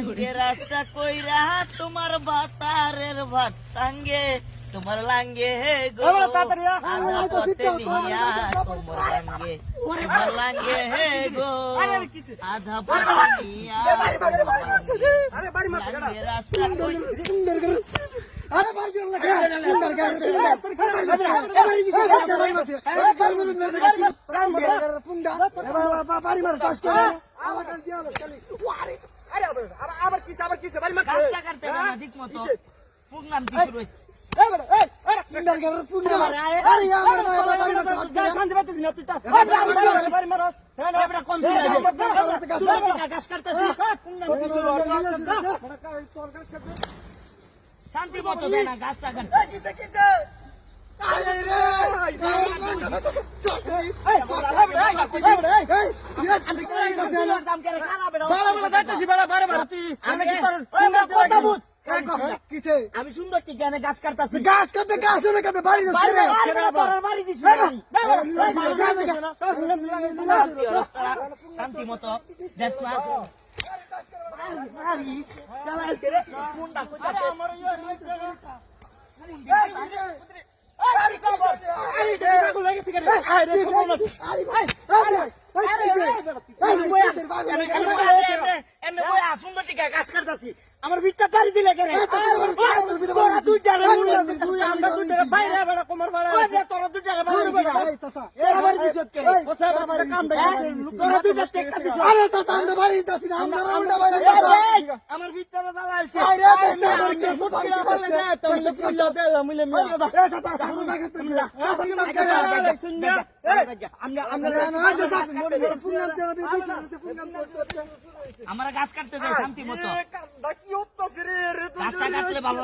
আশা কইরা তোমার বাতারের ভাত টাঙ্গে তোমার লাঙ্গে হে গো এবার তাড়াতাড়ি আ। আধা পথে নিয়া তোমার লাঙ্গে তোমার লাঙ্গে হে গো? আধা পথে নিয়া। আরে বাড়ি আরে চল মার কাজ করে আমার কাছে যাও খালি আরে আবার আবার- কিসে আবার কিসে বাড়ি মারছে কাজটা করতে না হ্যাঁ? ঠিক মতো প্রোগ্রাম কি শুরু ভাই শান্তি। হ্যাঁ, মতো দেয় না গাছটা কিসে কিসে আমি সুন্দর কি জ্ঞানে গাছ কাটতাছি গাছ কাটবে গাছ না কাটবে বাড়ি। শান্তি হলো, মতো দেখ না বাড়ি চালাইছে রে ইয়ে, এমনি টিকা আমার ভিতটা দিলে কেন তোরা বাইরে বেড়া, কোমর বাড়া আছে। তোরা বাড়ি কে? কাম। তোরা দিছ আরে তো বাড়ি যাচ্ছি না আমরা উল্টা বাড়ি যাচ্ছি এই, আমার ভিতরে জ্বালাইছে আরে দেখতে আমার কি বাড়ি যাচ্ছে তুমি কইলা দে, মিলে মিলে। এ চাচা সামনে দেখতে তুমি চাচা কি করে আরে, শুননা? এই, আমরা আমরা না চাচা ফোন নাম ফোন করতে আমার গাছ কাটতে শান্তি মতো। গাছটা কাটলে ভালো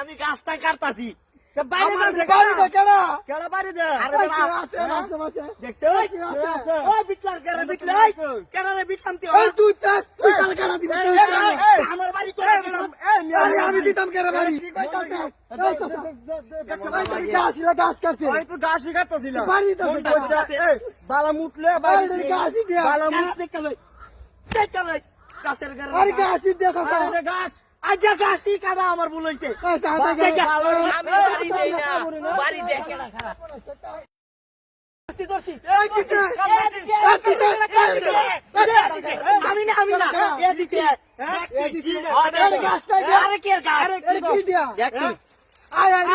আমি গাছটা কাটতাছি। আমি দিতাম কেন বাড়ি গাছ গাছ বালা মুটলে লই গাছের গাছ গাছ আরে গাছ। কাটা আমার চাচা আমি বাড়ি দেই না বাড়ি আমি না আমি না এ দিছে এই দিছি আরে গাছটা আরে কে গাছ আরে দিয়া দেখ আয় আয়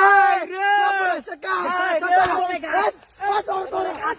রে। গাছ